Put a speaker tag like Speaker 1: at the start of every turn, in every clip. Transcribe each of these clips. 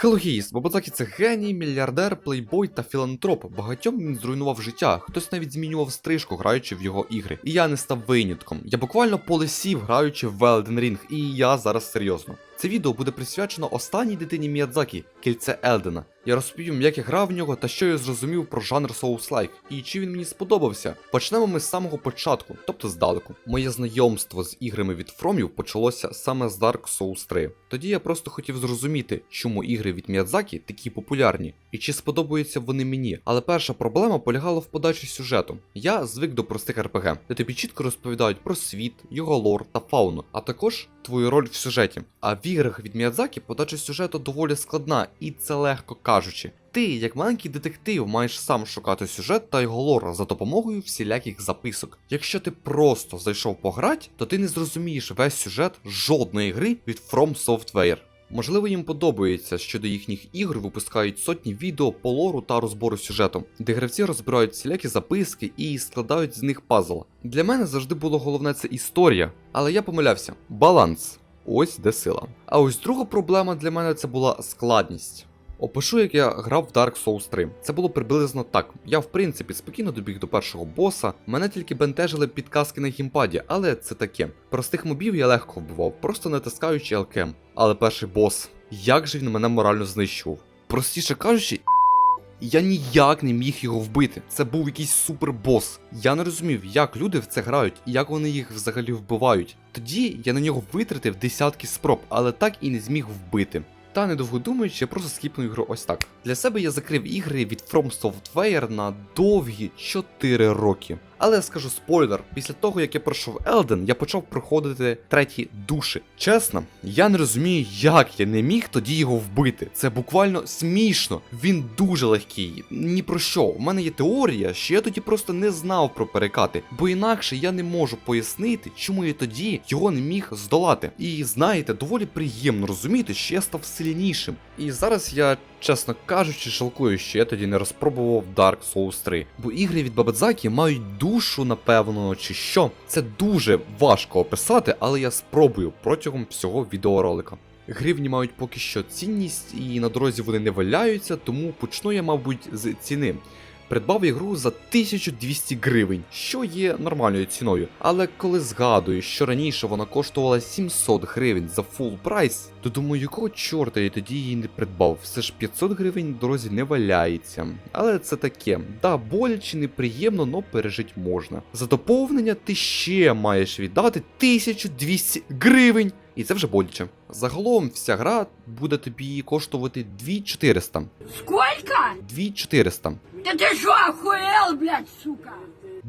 Speaker 1: Калогіїст, Бабазакі це геній, мільярдер, плейбой та філантроп. Багатьом він зруйнував життя. Хтось навіть змінював стрижку, граючи в його ігри. І я не став винятком. Я буквально полисів, граючи в Elden Ring, і я зараз серйозно. Це відео буде присвячено останній дитині Міядзакі, кільце Елдена. Я розповім, як я грав в нього та що я зрозумів про жанр Souls-like і чи він мені сподобався. Почнемо ми з самого початку, тобто здалеку. Моє знайомство з іграми від Фромів почалося саме з Dark Souls 3. Тоді я просто хотів зрозуміти, чому ігри від Міядзакі такі популярні, і чи сподобаються вони мені. Але перша проблема полягала в подачі сюжету. Я звик до простих РПГ, де тобі чітко розповідають про світ, його лор та фауну, а також твою роль в сюжеті. А в іграх від Міядзакі подача сюжету доволі складна, і це легко кажучи. Ти, як маленький детектив, маєш сам шукати сюжет та його лор за допомогою всіляких записок. Якщо ти просто зайшов пограти, то ти не зрозумієш весь сюжет жодної гри від From Software. Можливо, їм подобається, що до їхніх ігор випускають сотні відео по лору та розбору сюжету, де гравці розбирають всілякі записки і складають з них пазл. Для мене завжди було головне це історія, але я помилявся. Баланс. Ось де сила. А ось друга проблема для мене це була складність. Опишу, як я грав в Dark Souls 3. Це було приблизно так. Я, в принципі, спокійно добіг до першого боса. Мене тільки бентежили підказки на гімпаді, але це таке. Простих мобів я легко вбивав, просто натискаючи LKM. Але перший бос, як же він мене морально знищував. Простіше кажучи, я ніяк не міг його вбити. Це був якийсь супербос. Я не розумів, як люди в це грають і як вони їх взагалі вбивають. Тоді я на нього витратив десятки спроб, але так і не зміг вбити. Та недовго думаючи, я просто скіпнув ігру ось так. Для себе я закрив ігри від From Software на довгі 4 роки. Але скажу спойлер, після того як я пройшов Elden, я почав проходити треті душі. Чесно, я не розумію, як я не міг тоді його вбити. Це буквально смішно. Він дуже легкий. Ні про що. У мене є теорія, що я тоді просто не знав про перекати, бо інакше я не можу пояснити, чому я тоді його не міг здолати. І знаєте, доволі приємно розуміти, що я став сильнішим. І зараз я, чесно кажучи, жалкую, що я тоді не розпробував Dark Souls 3. Бо ігри від Бабадзакі мають душу, напевно, чи що. Це дуже важко описати, але я спробую протягом всього відеоролика. Гривні мають поки що цінність, і на дорозі вони не валяються, тому почну я, мабуть, з ціни. Придбав ігру за 1200 гривень, що є нормальною ціною. Але коли згадую, що раніше вона коштувала 700 гривень за фул прайс, то думаю, якого чорта я тоді її не придбав. Все ж 500 гривень дорозі не валяється. Але це таке, да, боляче, неприємно, но пережить можна. За доповнення ти ще маєш віддати 1200 гривень. І це вже боляче. Загалом вся гра буде тобі коштувати 2400.
Speaker 2: Сколько?
Speaker 1: 2400.
Speaker 2: Та ти що, охуєл, блядь, сука?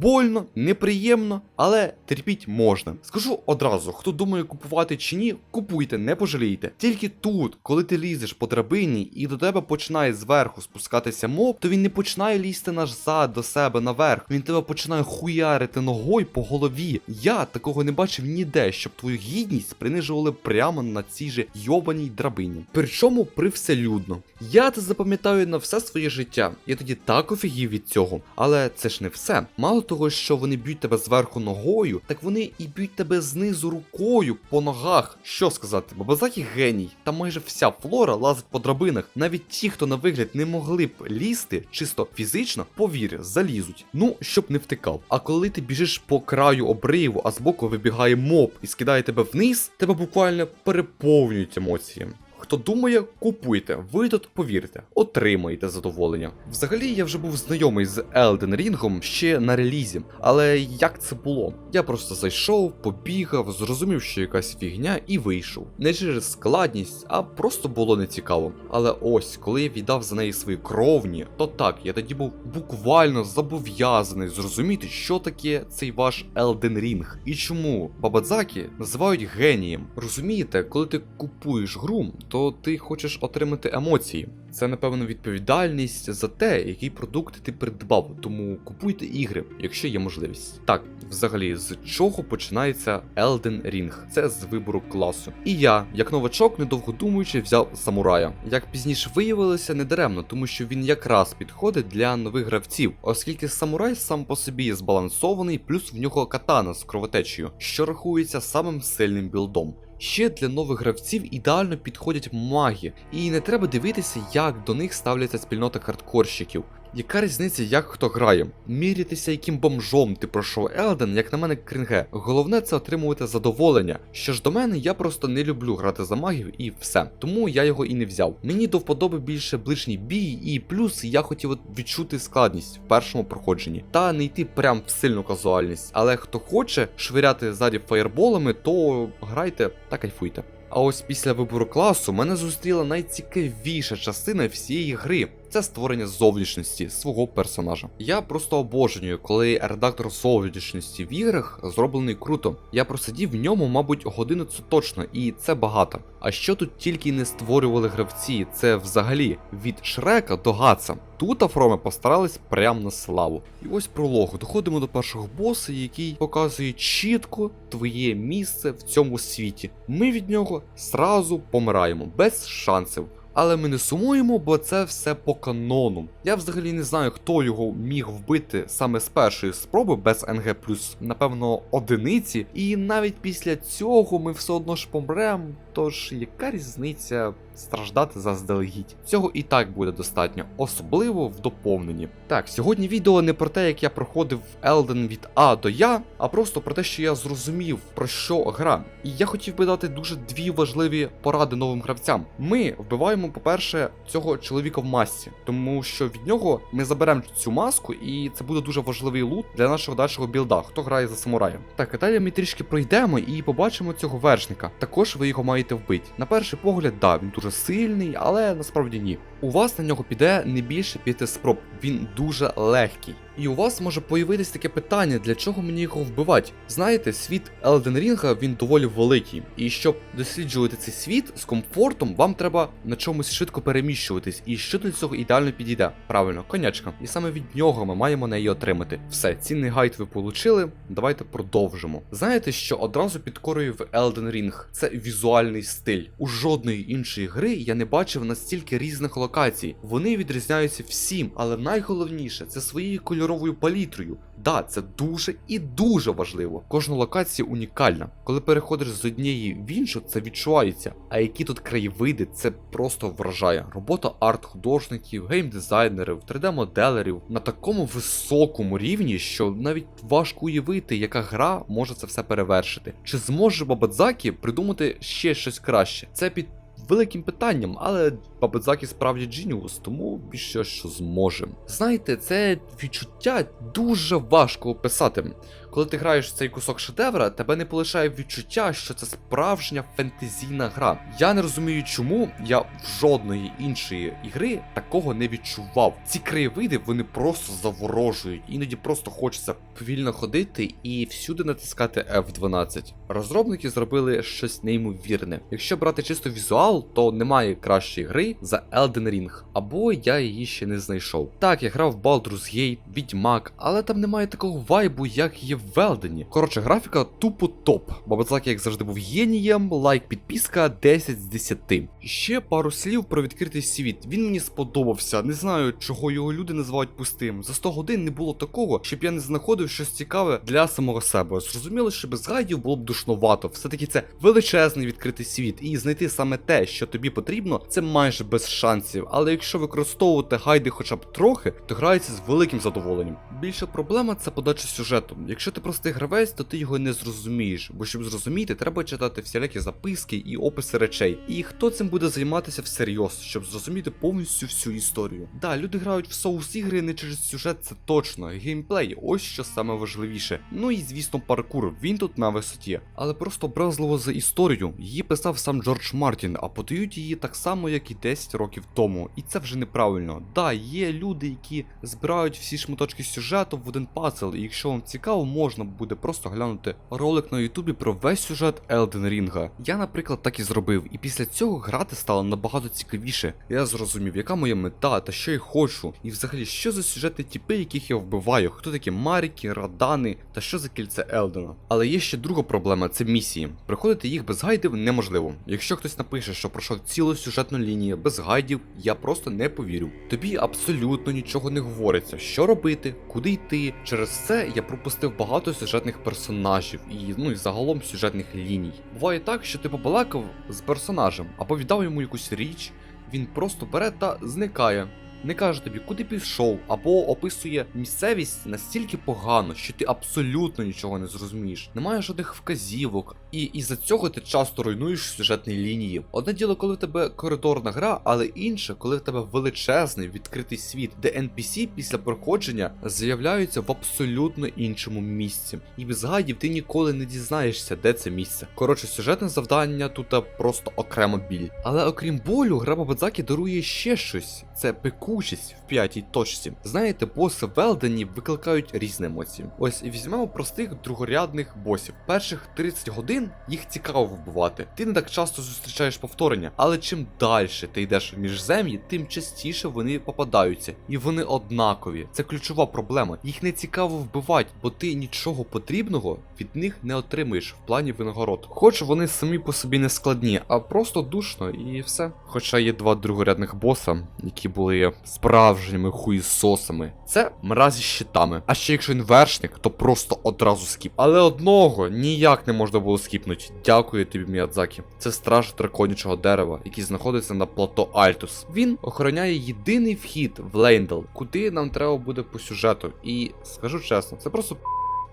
Speaker 1: Больно, неприємно, але терпіть можна. Скажу одразу, хто думає купувати чи ні, купуйте, не пожалійте. Тільки тут, коли ти лізеш по драбині і до тебе починає зверху спускатися моб, то він не починає лізти назад до себе наверх. Він тебе починає хуярити ногою по голові. Я такого не бачив ніде, щоб твою гідність принижували прямо на цій же йобаній драбині. Причому привселюдно. Я це запам'ятаю на все своє життя. Я тоді так офігів від цього. Але це ж не все. Мало того, що вони б'ють тебе зверху ногою, так вони і б'ють тебе знизу рукою по ногах. Що сказати, Бабазакі геній. Там майже вся флора лазить по драбинах. Навіть ті, хто на вигляд не могли б лізти, чисто фізично, повір, залізуть. Ну, щоб не втикав. А коли ти біжиш по краю обриву, а збоку вибігає моб і скидає тебе вниз, тебе буквально переповнюють емоції. Хто думає, купуйте, ви тут повірте, отримаєте задоволення. Взагалі я вже був знайомий з Elden Ring ще на релізі, але як це було? Я просто зайшов, побігав, зрозумів, що якась фігня, і вийшов. Не через складність, а просто було нецікаво. Але ось, коли я віддав за неї свої кровні, то так, я тоді був буквально зобов'язаний зрозуміти, що таке цей ваш Elden Ring і чому Бабадзакі називають генієм. Розумієте, коли ти купуєш гру, то ти хочеш отримати емоції. Це, напевно, відповідальність за те, який продукт ти придбав. Тому купуйте ігри, якщо є можливість. Так, взагалі, з чого починається Elden Ring? Це з вибору класу. І я, як новачок, недовго думаючи, взяв самурая. Як пізніше виявилося, не даремно, тому що він якраз підходить для нових гравців, оскільки самурай сам по собі є збалансований, плюс в нього катана з кровотечею, що рахується самим сильним білдом. Ще для нових гравців ідеально підходять маги, і не треба дивитися, як до них ставляться спільнота хардкорщиків. Яка різниця, як хто грає? Мірятися, яким бомжом ти пройшов Елден, як на мене, кринге. Головне це отримувати задоволення. Що ж до мене, я просто не люблю грати за магів і все. Тому я його і не взяв. Мені до вподоби більше ближній бій, і плюс я хотів відчути складність в першому проходженні та не йти прям в сильну казуальність. Але хто хоче швиряти ззаді фаєрболами, то грайте та кайфуйте. А ось після вибору класу мене зустріла найцікавіша частина всієї гри. Це створення зовнішності свого персонажа. Я просто обожнюю, коли редактор зовнішності в іграх зроблений круто. Я просидів в ньому, мабуть, годину це точно, і це багато. А що тут тільки не створювали гравці, це взагалі від Шрека до Гаца. Тут Афроми постарались прям на славу. І ось пролог. Доходимо до першого боса, який показує чітко твоє місце в цьому світі. Ми від нього сразу помираємо, без шансів. Але ми не сумуємо, бо це все по канону. Я взагалі не знаю, хто його міг вбити саме з першої спроби без НГ напевно, одиниці. І навіть після цього ми все одно ж помремо. Тож яка різниця страждати заздалегідь? Цього і так буде достатньо, особливо в доповненні. Так, сьогодні відео не про те, як я проходив Elden від А до Я, а просто про те, що я зрозумів, про що гра. І я хотів би дати дуже дві важливі поради новим гравцям. Ми вбиваємо, по-перше, цього чоловіка в масці, тому що від нього ми заберемо цю маску, і це буде дуже важливий лут для нашого дальшого білда, хто грає за самурая. Так, а далі ми трішки пройдемо і побачимо цього вершника. Також ви його маєте вбити. На перший погляд, да, він дуже сильний, але насправді ні. У вас на нього піде не більше п'яти спроб. Він дуже легкий. І у вас може появитись таке питання, для чого мені його вбивати. Знаєте, світ Elden Ring він доволі великий, і щоб досліджувати цей світ з комфортом, вам треба на чомусь швидко переміщуватись. І що для цього ідеально підійде? Правильно, конячка. І саме від нього ми маємо неї отримати. Все, цінний гайд ви получили. Давайте продовжимо. Знаєте, що одразу підкорює в Elden Ring? Це візуальний стиль. У жодної іншої гри я не бачив настільки різних локацій. Вони відрізняються всім, але найголовніше це своєю кольоровою палітрою. Да, це дуже і дуже важливо. Кожна локація унікальна. Коли переходиш з однієї в іншу, це відчувається. А які тут краєвиди, це просто вражає. Робота арт-художників, геймдизайнерів, 3D-моделерів на такому високому рівні, що навіть важко уявити, яка гра може це все перевершити. Чи зможе Бабадзакі придумати ще щось краще? Це під великим питанням, але Бабадзакі справді дженіус, тому більше що зможе. Знаєте, це відчуття дуже важко описати. Коли ти граєш цей кусок шедевра, тебе не полишає відчуття, що це справжня фентезійна гра. Я не розумію, чому я в жодної іншої ігри такого не відчував. Ці краєвиди вони просто заворожують, іноді просто хочеться повільно ходити і всюди натискати F12. Розробники зробили щось неймовірне. Якщо брати чисто візуал, то немає кращої гри за Elden Ring, або я її ще не знайшов. Так, я грав Baldur's Gate, Відьмак, але там немає такого вайбу, як є в Елдені. Коротше, графіка тупо топ. Бабацакі, як завжди, був генієм, лайк, підписка 10 з 10. Ще пару слів про відкритий світ. Він мені сподобався. Не знаю, чого його люди називають пустим. За 100 годин не було такого, щоб я не знаходив щось цікаве для самого себе. Зрозуміло, що без гайдів було б душновато. Все-таки це величезний відкритий світ, і знайти саме те, що тобі потрібно, це майже без шансів. Але якщо використовувати гайди хоча б трохи, то грається з великим задоволенням. Більша проблема це подача сюжету. Якщо ти простий гравець, то ти його не зрозумієш, бо щоб зрозуміти, треба читати всілякі записки і описи речей. І хто цим буде займатися всерйоз, щоб зрозуміти повністю всю історію. Да, люди грають в соус ігри не через сюжет, це точно. Геймплей, ось що саме важливіше. Ну і звісно, паркур, він тут на висоті. Але просто образливо за історію. Її писав сам Джордж Мартін, а подають її так само, як і 10 років тому. І це вже неправильно. Да, є люди, які збирають всі шматочки сюжету в один пазл, і якщо вам цікаво, можна буде просто глянути ролик на Ютубі про весь сюжет Elden Ring. Я, наприклад, так і зробив, і після цього грати стало набагато цікавіше. Я зрозумів, яка моя мета та що я хочу, і взагалі, що за сюжети тіпи, яких я вбиваю, хто такі Маріки, Радани та що за кільце Елдена. Але є ще друга проблема це місії. Приходити їх без гайдів неможливо. Якщо хтось напише, що пройшов цілу сюжетну лінію без гайдів, я просто не повірю. Тобі абсолютно нічого не говориться, що робити, куди йти. Через це я пропустив багато багато сюжетних персонажів і ну і загалом сюжетних ліній. Буває так, що ти побалакав з персонажем або віддав йому якусь річ, він просто бере та зникає. Не каже тобі, куди пішов, або описує місцевість настільки погано, що ти абсолютно нічого не зрозумієш. Немає жодних вказівок, і із-за цього ти часто руйнуєш сюжетні лінії. Одне діло, коли в тебе коридорна гра, але інше, коли в тебе величезний відкритий світ, де NPC після проходження з'являються в абсолютно іншому місці. І без гайдів ти ніколи не дізнаєшся, де це місце. Коротше, сюжетне завдання тут просто окремо біль. Але окрім болю, гра Бабадзакі дарує ще щось. Це пекучість в п'ятій точці. Знаєте, боси в Елдені викликають різні емоції. Ось візьмемо простих другорядних босів. Перших 30 годин їх цікаво вбивати. Ти не так часто зустрічаєш повторення, але чим далі ти йдеш в міжзем'ї, тим частіше вони попадаються. І вони однакові. Це ключова проблема. Їх не цікаво вбивати, бо ти нічого потрібного від них не отримуєш в плані винагород. Хоч вони самі по собі не складні, а просто душно і все. Хоча є два другорядних боса, які були справжніми хуїсосами. Це мразі щитами. А ще якщо він вершник, то просто одразу скіп. Але одного ніяк не можна було скіпнути. Дякую тобі, Міядзакі. Це страж драконячого дерева, який знаходиться на плато Альтус. Він охороняє єдиний вхід в Лейндал, куди нам треба буде по сюжету. І скажу чесно, це просто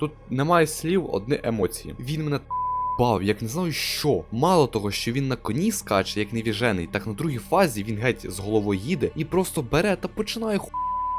Speaker 1: тут немає слів, одні емоції. Він мене бав, як не знаю що. Мало того, що він на коні скаче, як невіжений, так на другій фазі він геть з головою їде і просто бере та починає ху.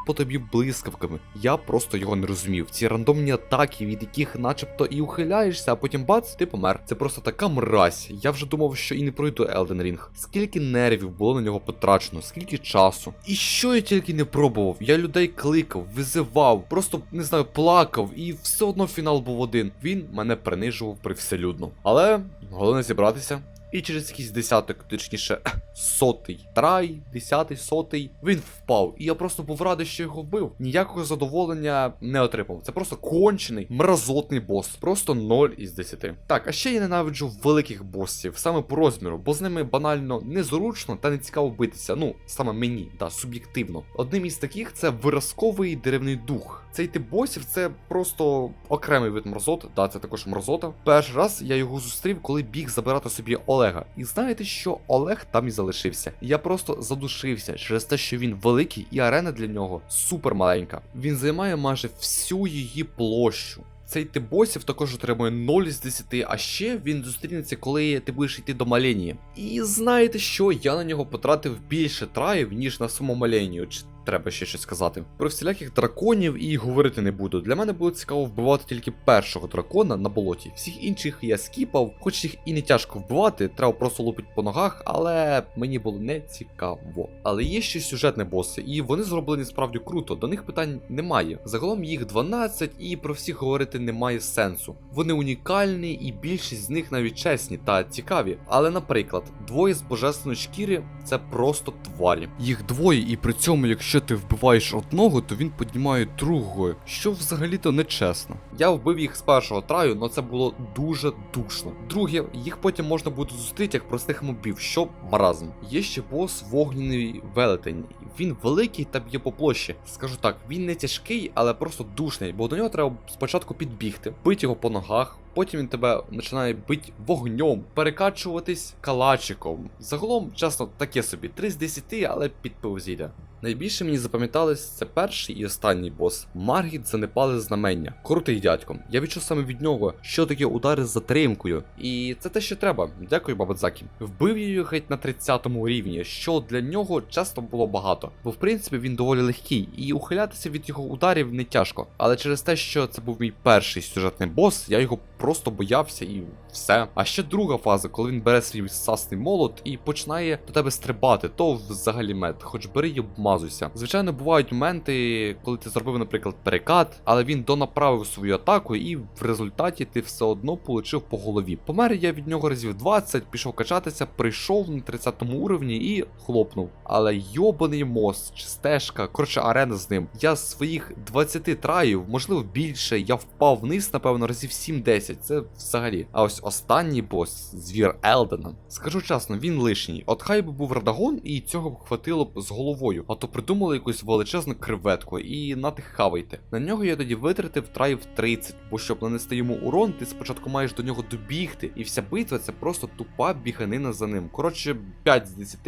Speaker 1: По тобі блискавками. Я просто його не розумів. Ці рандомні атаки, від яких начебто і ухиляєшся, а потім бац, ти помер. Це просто така мразь. Я вже думав, що і не пройду Elden Ring. Скільки нервів було на нього потрачено, скільки часу. І що я тільки не пробував. Я людей кликав, визивав, просто не знаю, плакав, і все одно фінал був один. Він мене принижував привселюдно. Але головне зібратися. І через якийсь десяток, точніше, сотий трай, десятий, сотий, він впав. І я просто був радий, що його вбив. Ніякого задоволення не отримав. Це просто кончений, мразотний бос. Просто 0 із 10. Так, а ще я ненавиджу великих босів, саме по розміру, бо з ними банально незручно та не цікаво битися. Ну, саме мені, та суб'єктивно. Одним із таких це виразковий деревний дух. Цей тип босів це просто окремий вид мразот, да, це також мразота. Перший раз я його зустрів, коли біг забирати собі Олега. І знаєте, що Олег там і залишився. Я просто задушився через те, що він великий, і арена для нього супер маленька. Він займає майже всю її площу. Цей тип босів також отримує 0 з 10, а ще він зустрінеться, коли ти будеш йти до Маленії. І знаєте що, я на нього потратив більше траїв, ніж на саму Маленію. Треба ще щось сказати? Про всіляких драконів і говорити не буду. Для мене було цікаво вбивати тільки першого дракона на болоті. Всіх інших я скіпав, хоч їх і не тяжко вбивати, треба просто лупити по ногах, але мені було не цікаво. Але є ще сюжетні боси, і вони зроблені справді круто, до них питань немає. Загалом їх 12, і про всіх говорити немає сенсу. Вони унікальні, і більшість з них навіть чесні та цікаві. Але, наприклад, двоє з божественної шкіри це просто тварі. Їх двоє, і при цьому, якщо ти вбиваєш одного, то він піднімає другого, що взагалі-то нечесно. Я вбив їх з першого траю, але це було дуже душно. Друге, їх потім можна буде зустріти як простих мобів, що маразм. Є ще бос вогняний велетень. Він великий та б'є по площі. Скажу так, він не тяжкий, але просто душний, бо до нього треба спочатку підбігти, бити його по ногах. Потім він тебе починає бити вогнем, перекачуватись калачиком. Загалом, чесно, таке собі, 3 з 10, але підпив зійде. Найбільше мені запам'ятались це перший і останній бос. Маргіт занепали знамення. Крутий дядько. Я відчув саме від нього, що таке удари з затримкою. І це те, що треба. Дякую, Бабадзакі. Вбив її геть на 30-му рівні, що для нього часто було багато. Бо в принципі він доволі легкий, і ухилятися від його ударів не тяжко. Але через те, що це був мій перший сюжетний бос, я його просто боявся і все. А ще друга фаза, коли він бере свій сасний молот і починає до тебе стрибати, то взагалі мед, хоч бери й обмазуйся. Звичайно, бувають моменти, коли ти зробив, наприклад, перекат, але він донаправив свою атаку, і в результаті ти все одно получив по голові. Помер я від нього разів 20, пішов качатися, прийшов на 30 уровні і хлопнув. Але йобаний мост чи стежка, коротше, арена з ним. Я з своїх 20 траїв, можливо більше, я впав вниз, напевно, разів 7-10. Це взагалі. А ось останній бос, звір Елдена. Скажу чесно, він лишній. От хай би був Радагон, і цього б хватило б з головою. А то придумали якусь величезну креветку і на тих хавайте. На нього я тоді витратив траїв 30, бо щоб нанести йому урон, ти спочатку маєш до нього добігти, і вся битва це просто тупа біганина за ним. Коротше, 5 з 10,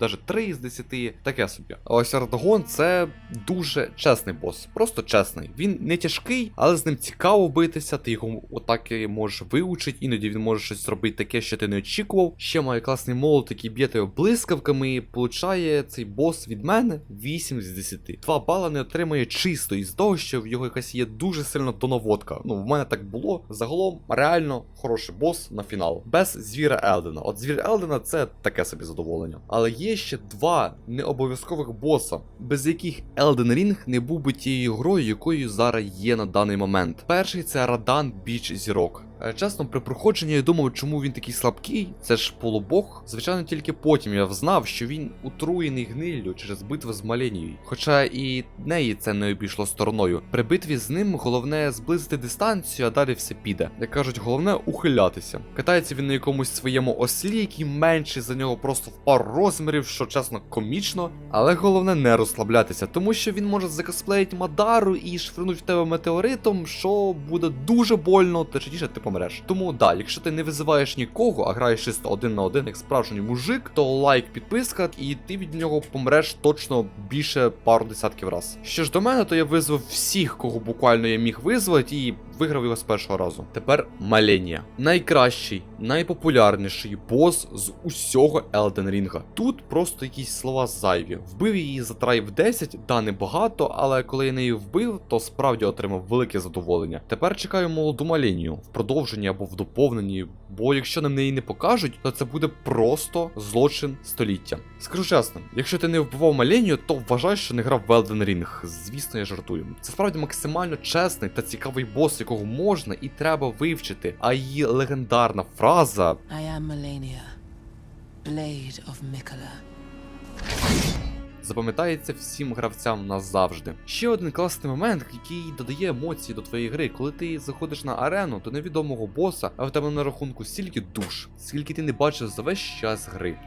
Speaker 1: навіть 3 з 10, таке собі. А ось Радагон це дуже чесний бос, просто чесний. Він не тяжкий, але з ним цікаво битися, ти його отак і можеш вивчити, іноді він може щось зробити таке, що ти не очікував. Ще має класний молот, який б'є тебе блискавками, получає цей бос від мене 8 з 10. 2 бала не отримає чисто із того, що в його якась є дуже сильна донаводка. Ну, в мене так було. Загалом реально хороший бос на фінал. Без звіра Елдена. От звір Елдена це таке собі задоволення. Але є ще два необов'язкових боса, без яких Elden Ring не був би тією грою, якою зараз є на даний момент. Перший це Радан Біч Зірок. рок. Чесно, при проходженні я думав, чому він такий слабкий, це ж полубог. Звичайно, тільки потім я взнав, що він утруєний гниллю через битву з Маленією. Хоча і неї це не обійшло стороною. При битві з ним головне зблизити дистанцію, а далі все піде. Як кажуть, головне ухилятися. Катається він на якомусь своєму ослі, який менший за нього просто в пару розмірів, що чесно комічно. Але головне не розслаблятися, тому що він може закосплеїти Мадару і швирнуть в тебе метеоритом, що буде дуже больно, точніше ти помреш. Тому да, якщо ти не визиваєш нікого, а граєш чисто один на один, як справжній мужик, то лайк, підписка, і ти від нього помреш точно більше пару десятків раз. Що ж до мене, то я визвав всіх, кого буквально я міг визвати, і виграв його з першого разу. Тепер Маленія. Найкращий, найпопулярніший бос з усього Елден Рінга. Тут просто якісь слова зайві. Вбив її за трайв 10, да, небагато, але коли я неї вбив, то справді отримав велике задоволення. Тепер чекаю молоду Маленію в продовженні або в доповненні, бо якщо нам неї не покажуть, то це буде просто злочин століття. Скажу чесно, якщо ти не вбивав Маленію, то вважай, що не грав в Elden Ring. Звісно, я жартую. Це справді максимально чесний та цікавий бос, якого можна і треба вивчити. А її легендарна фраза
Speaker 3: I am Melania, Blade of Mikola.
Speaker 1: запам'ятається всім гравцям назавжди. Ще один класний момент, який додає емоції до твоєї гри, коли ти заходиш на арену до невідомого боса, а в тебе на рахунку стільки душ, скільки ти не бачив за весь час гри.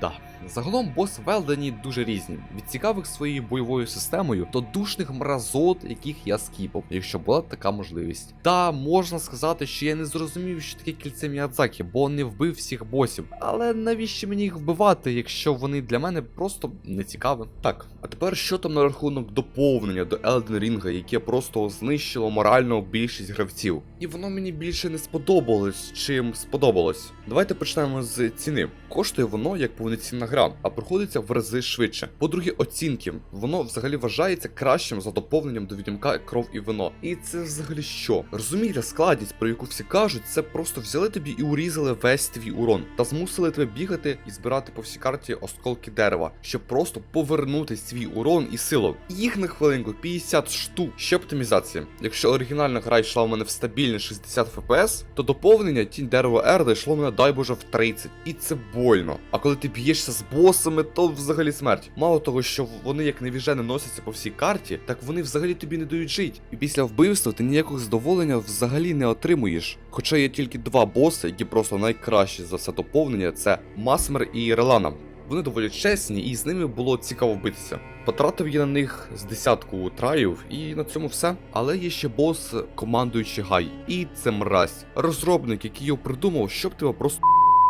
Speaker 1: Да, загалом бос в Елдені дуже різні. Від цікавих своєю бойовою системою до душних мразот, яких я скіпав, якщо була така можливість. Та можна сказати, що я не зрозумів, що таке кільце Міядзакі, бо не вбив всіх босів. Але навіщо мені їх вбивати, якщо вони для мене просто не цікаві? Так, а тепер що там на рахунок доповнення до Elden Ring, яке просто знищило морально більшість гравців. І воно мені більше не сподобалось, чим сподобалось. Давайте почнемо з ціни. Коштує воно як повноцінна гра, а проходиться в рази швидше. По-друге, оцінки. Воно взагалі вважається кращим за доповненням до відьомка кров і вино. І це взагалі що? Розумієте, складність, про яку всі кажуть, це просто взяли тобі і урізали весь твій урон, та змусили тебе бігати і збирати по всій карті осколки дерева, щоб просто повернути свій урон і силу. Їх на хвилинку 50 штук. Ще оптимізація. Якщо оригінальна гра йшла у мене в стабільне 60 FPS, то доповнення тінь дерева Ерда йшло мене, дай Боже, в 30. І це больно. А коли ти б'єшся з босами, то взагалі смерть. Мало того, що вони як невіжени носяться по всій карті, так вони взагалі тобі не дають жити. І після вбивства ти ніякого задоволення взагалі не отримуєш. Хоча є тільки два боси, які просто найкращі за все доповнення: це Масмер і Релана. Вони доволі чесні, і з ними було цікаво битися. Потратив я на них з десятку траїв, і на цьому все. Але є ще бос, командуючий Гай, і це мразь. Розробник, який його придумав, щоб тебе просто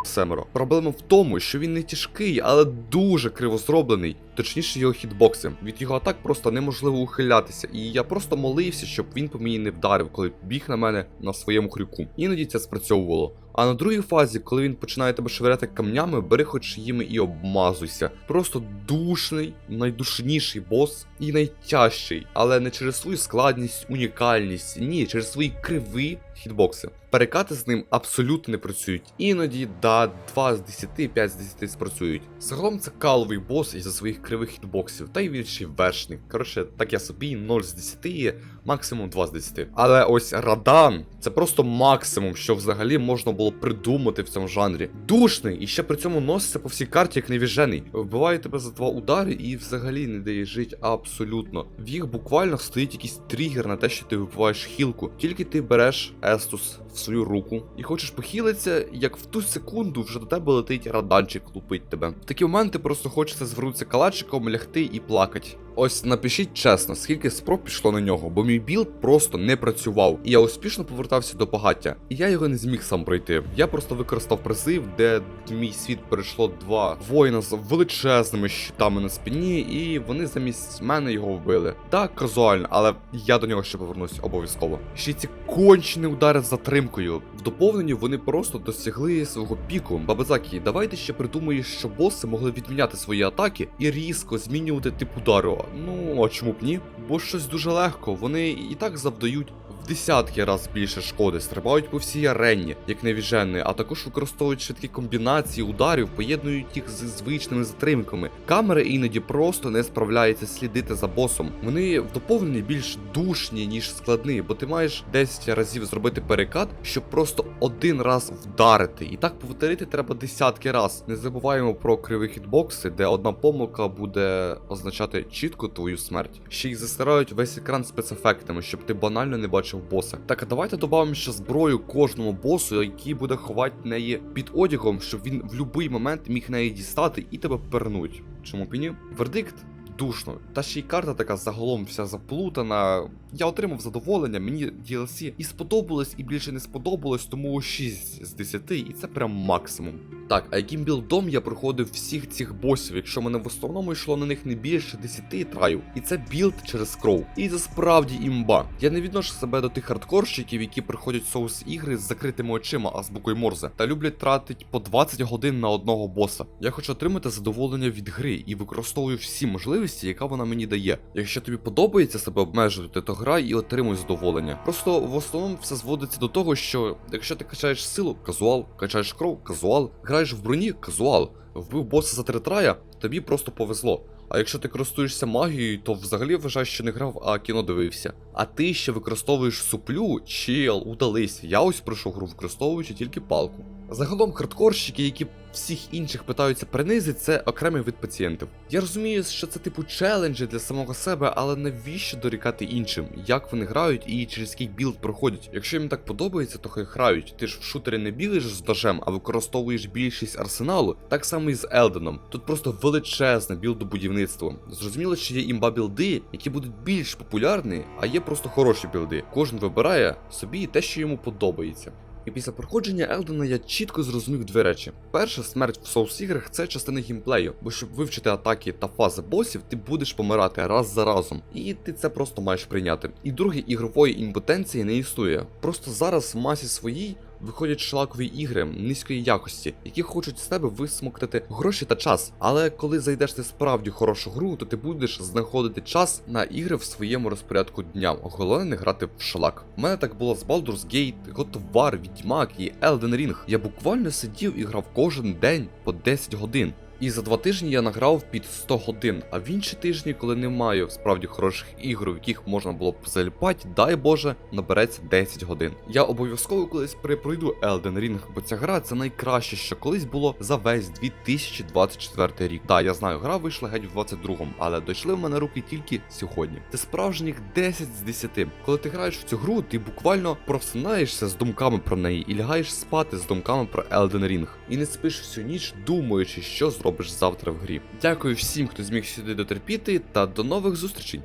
Speaker 1: семеро. Проблема в тому, що він не тяжкий, але дуже криво зроблений. Точніше, його хітбокси. Від його атак просто неможливо ухилятися. І я просто молився, щоб він по мені не вдарив, коли біг на мене на своєму крюку. Іноді це спрацьовувало. А на другій фазі, коли він починає тебе швиряти камнями, бери хоч їми і обмазуйся. Просто душний, найдушніший бос і найтяжчий, але не через свою складність, унікальність, ні, через свої криві хітбокси. Перекати з ним абсолютно не працюють. Іноді, да, 2 з 10, 5 з 10 спрацюють. Загалом це каловий бос із-за своїх кривих хітбоксів, та й він ще вершник. Коротше, так я собі 0 з 10, максимум 2 з 10. Але ось Радан Це просто максимум, що взагалі можна було придумати в цьому жанрі. Душний і ще при цьому носиться по всій карті як невіжений. Вбиває тебе за два удари і взагалі не дає жити абсолютно. В їх буквально стоїть якийсь тригер на те, що ти вибиваєш хілку. Тільки ти береш Естус в свою руку і хочеш похилитися, як в ту секунду вже до тебе летить раданчик лупить тебе. В такі моменти просто хочеться звернутися калачиком, лягти і плакати. Ось напишіть чесно, скільки спроб пішло на нього, бо мій білд просто не працював. І я успішно повертався до багаття. І я його не зміг сам пройти. Я просто використав призив, де мій світ перейшло два воїна з величезними щитами на спині, і вони замість мене його вбили. Так, казуально, але я до нього ще повернусь обов'язково. Ще ці кончені удари з затримкою. В доповненні вони просто досягли свого піку. Бабазакі, давайте ще придумаєш, що боси могли відміняти свої атаки і різко змінювати тип удару. Ну а чому б ні? Бо щось дуже легко. Вони і так завдають десятки раз більше шкоди, стрибають по всій арені, як невіжені, а також використовують швидкі комбінації ударів, поєднують їх з звичними затримками. Камери іноді просто не справляються слідити за босом. Вони в доповненні більш душні, ніж складні, бо ти маєш 10 разів зробити перекат, щоб просто один раз вдарити. І так повторити треба десятки раз. Не забуваємо про криві хітбокси, де одна помилка буде означати чітко твою смерть. Ще й засирають весь екран спецефектами, щоб ти банально не бачив боса. Так, а давайте додамо ще зброю кожному босу, який буде ховати неї під одягом, щоб він в будь-який момент міг неї дістати і тебе пернуть. Чому б? Вердикт душно. Та ще й карта така загалом вся заплутана. Я отримав задоволення, мені DLC і сподобалось, і більше не сподобалось, тому 6 з 10, і це прям максимум. Так, а яким білдом я проходив всіх цих босів, якщо мене в основному йшло на них не більше 10 траїв. І це білд через кров. І це справді імба. Я не відношу себе до тих хардкорщиків, які приходять соус ігри з закритими очима азбукою Морзе, та люблять тратити по 20 годин на одного боса. Я хочу отримати задоволення від гри і використовую всі можливості, яка вона мені дає. Якщо тобі подобається себе обмежувати, то грай і отримуй задоволення. Просто в основному все зводиться до того, що якщо ти качаєш силу, казуал, качаєш кров, казуал, граєш в броні, казуал, вбив боса за три трая, тобі просто повезло. А якщо ти користуєшся магією, то взагалі вважаєш, що не грав, а кіно дивився. А ти ще використовуєш суплю, чел, удались. Я ось пройшов гру, використовуючи тільки палку. Загалом хардкорщики, які всіх інших питаються принизити, це окремий вид пацієнтів. Я розумію, що це типу челенджі для самого себе, але навіщо дорікати іншим, як вони грають і через який білд проходять. Якщо їм так подобається, то хай грають. Ти ж в шутері не бігаєш з дожем, а використовуєш більшість арсеналу, так само і з Елденом. Тут просто величезне білдобудівництво. Зрозуміло, що є імба білди, які будуть більш популярні, а є просто хороші білди. Кожен вибирає собі те, що йому подобається. І після проходження Елдена я чітко зрозумів дві речі. Перша смерть в соус іграх це частина геймплею, бо щоб вивчити атаки та фази босів, ти будеш помирати раз за разом, і ти це просто маєш прийняти. І друге, ігрової імпотенції не існує. Просто зараз в масі своїй виходять шлакові ігри низької якості, які хочуть з тебе висмоктати гроші та час. Але коли зайдеш ти справді хорошу гру, то ти будеш знаходити час на ігри в своєму розпорядку дня. Головне не грати в шлак. У мене так було з Baldur's Gate, God of War, Відьмак і Elden Ring. Я буквально сидів і грав кожен день по 10 годин. І за два тижні я награв під 100 годин. А в інші тижні, коли немає справді хороших ігор, в яких можна було б заліпати, дай Боже, набереться 10 годин. Я обов'язково колись перепройду Elden Ring, бо ця гра це найкраще, що колись було за весь 2024 рік. Так, я знаю, гра вийшла геть в 22-му, але дійшли в мене руки тільки сьогодні. Це справжніх 10 з 10. Коли ти граєш в цю гру, ти буквально просинаєшся з думками про неї і лягаєш спати з думками про Elden Ring. І не спиш всю ніч, думаючи, що зробиш завтра в грі. Дякую всім, хто зміг сюди дотерпіти, та до нових зустрічей.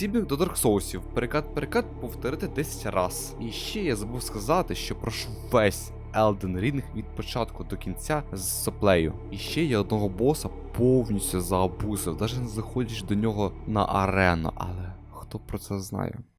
Speaker 1: Посібник до Dark Soulsів. Перекат-перекат повторити 10 раз. І ще я забув сказати, що прошу весь Elden Ring від початку до кінця з соплею. І ще я одного боса повністю заабусив, навіть не заходячи до нього на арену, але хто про це знає?